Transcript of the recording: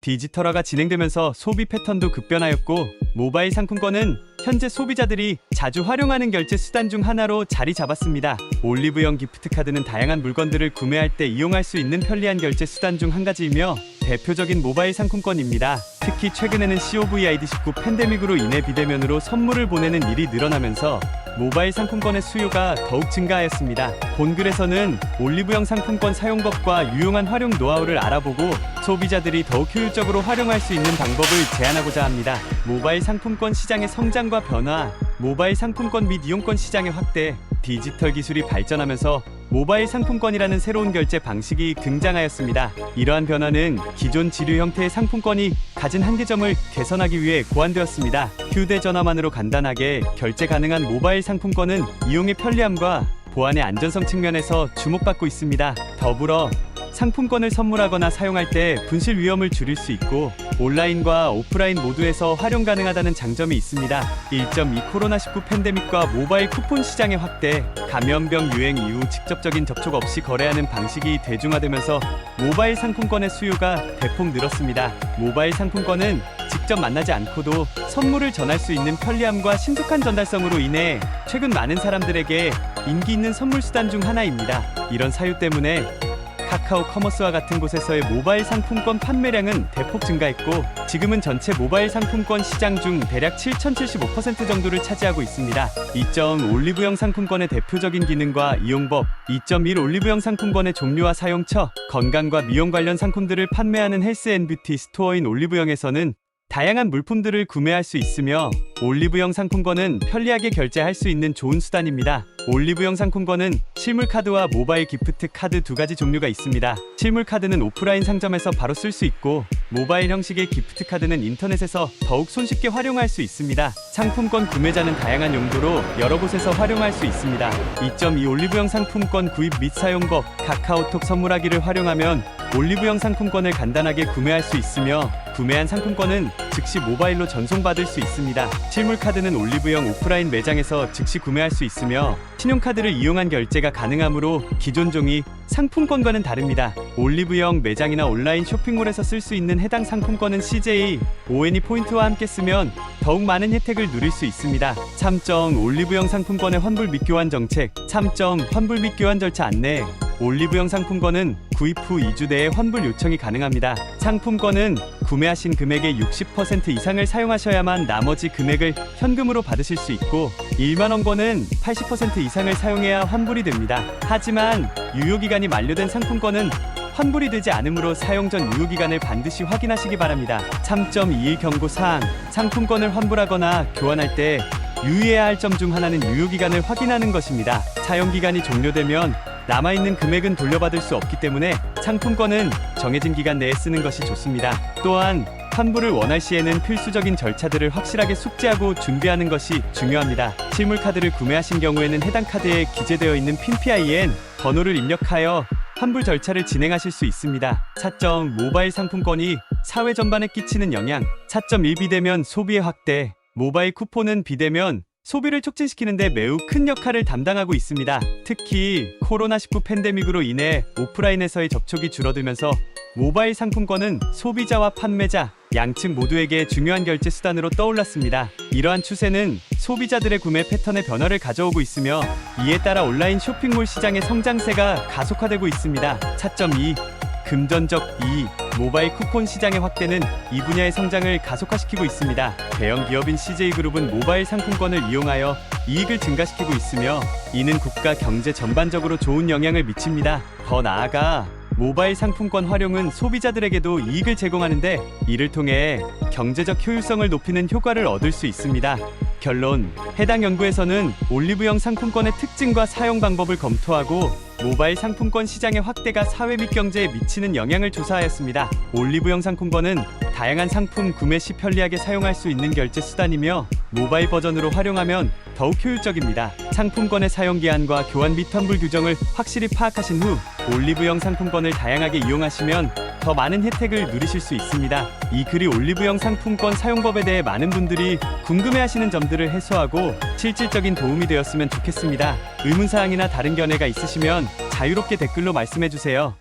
디지털화가 진행되면서 소비 패턴도 급변하였고 모바일 상품권은 현재 소비자들이 자주 활용하는 결제 수단 중 하나로 자리 잡았습니다. 올리브영 기프트 카드는 다양한 물건들을 구매할 때 이용할 수 있는 편리한 결제 수단 중 한 가지이며 대표적인 모바일 상품권입니다. 특히 최근에는 COVID-19 팬데믹으로 인해 비대면으로 선물을 보내는 일이 늘어나면서 모바일 상품권의 수요가 더욱 증가하였습니다. 본글에서는 올리브영 상품권 사용법과 유용한 활용 노하우를 알아보고 소비자들이 더욱 효율적으로 활용할 수 있는 방법을 제안하고자 합니다. 모바일 상품권 시장의 성장과 변화, 모바일 상품권 및 이용권 시장의 확대, 디지털 기술이 발전하면서 모바일 상품권이라는 새로운 결제 방식이 등장하였습니다. 이러한 변화는 기존 지류 형태의 상품권이 가진 한계점을 개선하기 위해 고안되었습니다. 휴대전화만으로 간단하게 결제 가능한 모바일 상품권은 이용의 편리함과 보안의 안전성 측면에서 주목받고 있습니다. 더불어 상품권을 선물하거나 사용할 때 분실 위험을 줄일 수 있고 온라인과 오프라인 모두에서 활용 가능하다는 장점이 있습니다. 1.2 코로나19 팬데믹과 모바일 쿠폰 시장의 확대, 감염병 유행 이후 직접적인 접촉 없이 거래하는 방식이 대중화되면서 모바일 상품권의 수요가 대폭 늘었습니다. 모바일 상품권은 직접 만나지 않고도 선물을 전할 수 있는 편리함과 신속한 전달성으로 인해 최근 많은 사람들에게 인기 있는 선물 수단 중 하나입니다. 이런 사유 때문에 카카오 커머스와 같은 곳에서의 모바일 상품권 판매량은 대폭 증가했고 지금은 전체 모바일 상품권 시장 중 대략 7,075% 정도를 차지하고 있습니다. 2점 올리브영 상품권의 대표적인 기능과 이용법 2.1 올리브영 상품권의 종류와 사용처 건강과 미용 관련 상품들을 판매하는 헬스 앤 뷰티 스토어인 올리브영에서는 다양한 물품들을 구매할 수 있으며 올리브영 상품권은 편리하게 결제할 수 있는 좋은 수단입니다. 올리브영 상품권은 실물 카드와 모바일 기프트 카드 두 가지 종류가 있습니다. 실물 카드는 오프라인 상점에서 바로 쓸 수 있고 모바일 형식의 기프트 카드는 인터넷에서 더욱 손쉽게 활용할 수 있습니다. 상품권 구매자는 다양한 용도로 여러 곳에서 활용할 수 있습니다. 2.2 올리브영 상품권 구입 및 사용법 카카오톡 선물하기를 활용하면 올리브영 상품권을 간단하게 구매할 수 있으며 구매한 상품권은 즉시 모바일로 전송받을 수 있습니다. 실물 카드는 올리브영 오프라인 매장에서 즉시 구매할 수 있으며 신용카드를 이용한 결제가 가능하므로 기존 종이 상품권과는 다릅니다. 올리브영 매장이나 온라인 쇼핑몰에서 쓸 수 있는 해당 상품권은 CJ, ONE 포인트와 함께 쓰면 더욱 많은 혜택을 누릴 수 있습니다. 3점 올리브영 상품권의 환불 및 교환 정책 3점 환불 및 교환 절차 안내 올리브영 상품권은 구입 후 2주 내에 환불 요청이 가능합니다. 상품권은 구매하신 금액의 60% 이상을 사용하셔야만 나머지 금액을 현금으로 받으실 수 있고 1만 원권은 80% 이상을 사용해야 환불이 됩니다. 하지만 유효기간이 만료된 상품권은 환불이 되지 않으므로 사용 전 유효기간을 반드시 확인하시기 바랍니다. 3.21 경고 사항 상품권을 환불하거나 교환할 때 유의해야 할 점 중 하나는 유효기간을 확인하는 것입니다. 사용기간이 종료되면 남아있는 금액은 돌려받을 수 없기 때문에 상품권은 정해진 기간 내에 쓰는 것이 좋습니다. 또한 환불을 원할 시에는 필수적인 절차들을 확실하게 숙지하고 준비하는 것이 중요합니다. 실물 카드를 구매하신 경우에는 해당 카드에 기재되어 있는 핀PIN 번호를 입력하여 환불 절차를 진행하실 수 있습니다. 4점 모바일 상품권이 사회 전반에 끼치는 영향 4.1 비대면 소비의 확대 모바일 쿠폰은 비대면 소비를 촉진시키는데 매우 큰 역할을 담당하고 있습니다. 특히 코로나19 팬데믹으로 인해 오프라인에서의 접촉이 줄어들면서 모바일 상품권은 소비자와 판매자 양측 모두에게 중요한 결제 수단으로 떠올랐습니다. 이러한 추세는 소비자들의 구매 패턴의 변화를 가져오고 있으며 이에 따라 온라인 쇼핑몰 시장의 성장세가 가속화되고 있습니다. 4.2 금전적 이익 모바일 쿠폰 시장의 확대는 이 분야의 성장을 가속화시키고 있습니다. 대형 기업인 CJ그룹은 모바일 상품권을 이용하여 이익을 증가시키고 있으며 이는 국가 경제 전반적으로 좋은 영향을 미칩니다. 더 나아가 모바일 상품권 활용은 소비자들에게도 이익을 제공하는데 이를 통해 경제적 효율성을 높이는 효과를 얻을 수 있습니다. 결론 해당 연구에서는 올리브영 상품권의 특징과 사용 방법을 검토하고 모바일 상품권 시장의 확대가 사회 및 경제에 미치는 영향을 조사하였습니다. 올리브영 상품권은 다양한 상품 구매 시 편리하게 사용할 수 있는 결제 수단이며 모바일 버전으로 활용하면 더욱 효율적입니다. 상품권의 사용 기한과 교환 및 환불 규정을 확실히 파악하신 후 올리브영 상품권을 다양하게 이용하시면 더 많은 혜택을 누리실 수 있습니다. 이 글이 올리브영 상품권 사용법에 대해 많은 분들이 궁금해하시는 점들을 해소하고 실질적인 도움이 되었으면 좋겠습니다. 의문사항이나 다른 견해가 있으시면 자유롭게 댓글로 말씀해 주세요.